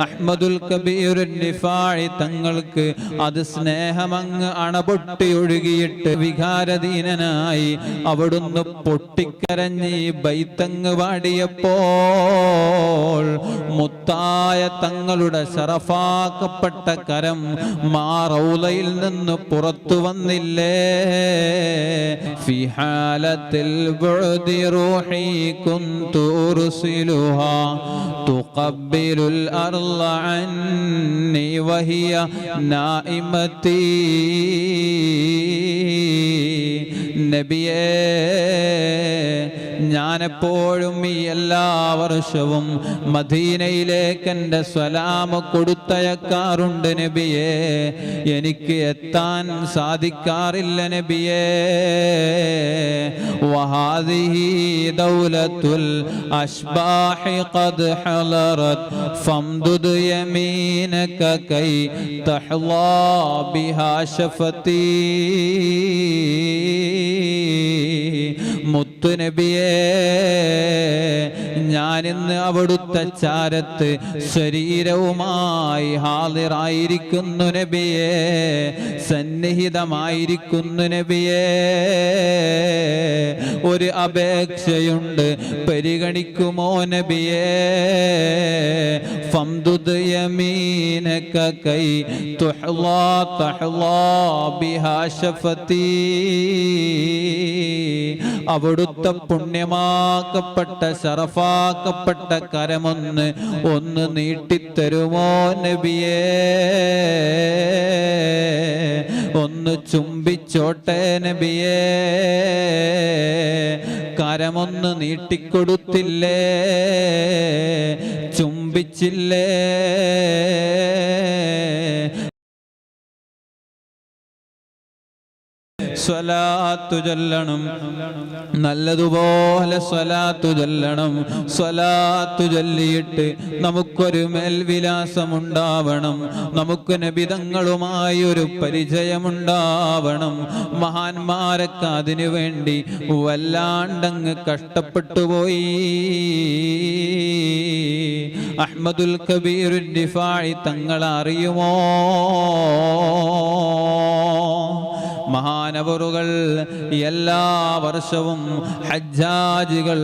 അഹ്മദുൽ കബീർ നിഫാഴി തങ്ങൾക്ക് അത് സ്നേഹമങ്ങ് അണപൊട്ടി ഒഴുകിയിട്ട് വികാരധീനനായി അവിടുന്ന് പൊട്ടിക്കരഞ്ഞ് ഈ ബൈത്തങ്ങ് പാടിയപ്പോൾ മുത്തായ തങ്ങളുടെ ശറഫാക്കപ്പെട്ട കരം മാറൗലയിൽ നിന്ന് പുറത്തു വന്നില്ലേ ഫിഹാലത്തിൽ റൂഹി കുന്തു ഉർസിലുഹാ تقبل الأرض عني وهي نائمتي നബിയേ ഞാനെപ്പോഴും ഈ എല്ലാ വർഷവും മദീനയിലേക്ക് എൻ്റെ സ്വലാമ് കൊടുത്തയക്കാറുണ്ട് നബിയേ എനിക്ക് എത്താൻ സാധിക്കാറില്ല നബിയേ വഹാദിഹി ദൗലത്തുൽ അഷ്ബാഹി ഖദ് ഹലറത് ഫംദുദ് യമീനക കൈ തഹ്ലാ ബിഹാ ശഫതീ മുത്തുനബിയേ ഞാനിന്ന് അവിടുത്തെ ചാരത്ത് ശരീരവുമായി ഹാളിറായിരിക്കുന്നു നബിയേ സന്നിഹിതമായിരിക്കുന്നു നബിയേ. ഒരു അപേക്ഷയുണ്ട് പരിഗണിക്കുമോ നബിയേ? ഫംദുദ് യമീനക കൈ തുഹ്ലാ തഹ്ലാ ബിഹാ ശഫതീ. അവിടുത്തെ പുണ്യമാക്കപ്പെട്ട ശറഫാക്കപ്പെട്ട കരമൊന്ന് ഒന്ന് നീട്ടിത്തരുമോ നബിയേ? ഒന്ന് ചുംബിച്ചോട്ടെ നബിയേ? കരമൊന്ന് നീട്ടിക്കൊടുത്തില്ലേ? ചുംബിച്ചില്ലേ? സ്വലാത്തു ചൊല്ലണം. നല്ലതുപോലെ സ്വലാത്തു ചൊല്ലണം. സ്വലാത്തു ചൊല്ലിയിട്ട് നമുക്കൊരു മേൽവിലാസമുണ്ടാവണം. നമുക്ക് നബിതങ്ങളുമായി ഒരു പരിചയമുണ്ടാവണം. മഹാന്മാരൊക്കെ അതിനു വേണ്ടി വല്ലാണ്ടങ്ങ് കഷ്ടപ്പെട്ടു പോയി. അഹ്മദുൽ കബീർ ദിഫാഴി മഹാനവറുകൾ എല്ലാ വർഷവും ഹജ്ജാജികൾ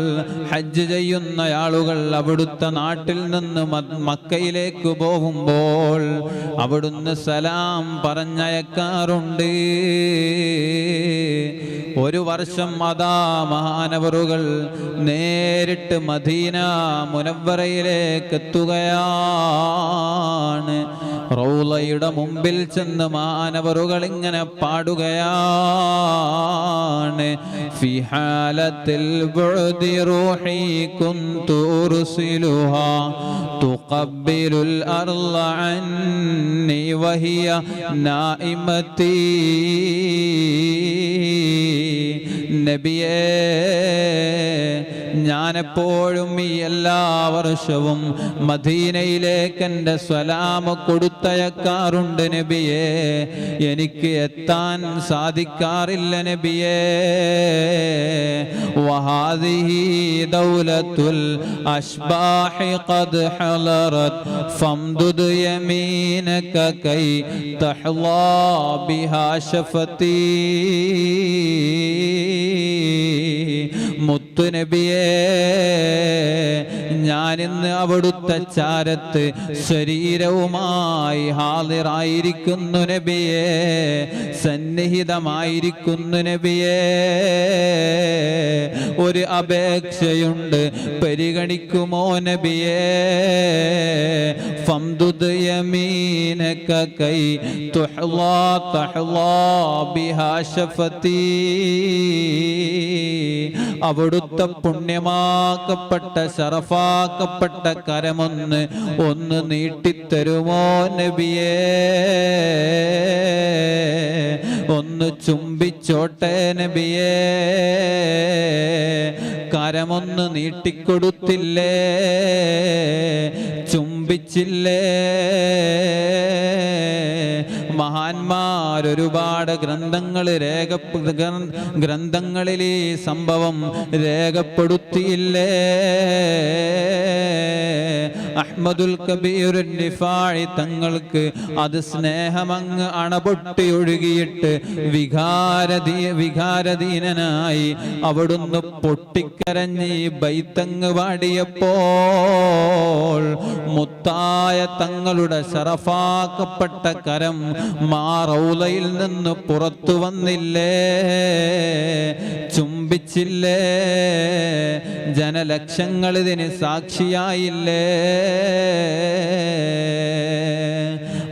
ഹജ്ജ് ചെയ്യുന്ന ആളുകൾ അവിടുത്തെ നാട്ടിൽ നിന്ന് മക്കയിലേക്ക് പോകുമ്പോൾ അവിടുന്ന് സലാം പറഞ്ഞയക്കാറുണ്ട്. ഒരു വർഷം അതാ മഹാനവറുകൾ നേരിട്ട് മദീന മുനവറയിലേക്ക് എത്തുകയാണ് റൗലയുടെ മുമ്പിൽ ചെന്ന് മാനവറുകൾ ഇങ്ങനെ പാടുകയാണ്. ഫിഹാലത്തിൽ തുഖബ്ബിലുൽ അർള അന്നി വഹിയ നായിമതീ നബിയേ ഞാനെപ്പോഴും ഈ എല്ലാ വർഷവും മദീനയിലേക്ക് എന്റെ സ്വലാമ കൊടുത്തയക്കാറുണ്ട് നബിയേ. എനിക്ക് എത്താൻ സാധിക്കാറില്ല നബിയേ. വഹാദിഹി ദൗലത്തുൽ അഷ്ബാഹി ഖദ് ഹലറത് ഫംദുദ് യമീനക കൈ തഹ്ലാ ബിഹാ ശഫതീ. മുത്തുനബിയേ ഞാനിന്ന് അവിടുത്തെ ചാരത്ത് ശരീരവുമായി ഹാളിറായിരിക്കുന്നു നബിയേ സന്നിഹിതമായിരിക്കുന്നു നബിയേ. ഒരു അപേക്ഷയുണ്ട് പരിഗണിക്കുമോ നബിയേ? ഫംദുദ് യമീനക കൈ തുഹ്ലാ തഹ്ലാ ബിഹാ ശഫതീ. അവിടുത്തെ പുണ്യമാക്കപ്പെട്ട ശറഫാക്കപ്പെട്ട കരമൊന്ന് ഒന്ന് നീട്ടിത്തരുമോ നബിയേ? ഒന്ന് ചുംബിച്ചോട്ടെ നബിയേ? കരമൊന്ന് നീട്ടിക്കൊടുത്തില്ലേ? ചുംബിച്ചില്ലേ? മഹാന്മാർ ഒരുപാട് ഗ്രന്ഥങ്ങൾ രേഖ ഗ്രന്ഥങ്ങളിൽ ഈ സംഭവം രേഖപ്പെടുത്തിയില്ലേ? അഹ്മദുൽ കബീർ തങ്ങൾക്ക് അത് സ്നേഹമങ്ങ് അണപൊട്ടി ഒഴുകിയിട്ട് വികാരധീ വികാരധീനനായി അവിടുന്ന് പൊട്ടിക്കരഞ്ഞ് ബൈത്തങ്ങ് പാടിയപ്പോൾ മുത്തായ തങ്ങളുടെ ശറഫാക്കപ്പെട്ട കരം മാറൗലയിൽ നിന്ന് പുറത്തു വന്നില്ലേ? ചുംബിച്ചില്ലേ ജനലക്ഷങ്ങൾ ഇതിന് സാക്ഷിയായില്ലേ?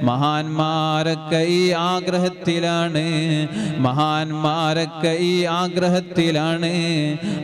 മഹാന്മാരൊക്കെ ഈ ആഗ്രഹത്തിലാണ്. മഹാന്മാരൊക്കെ ഈ ആഗ്രഹത്തിലാണ്.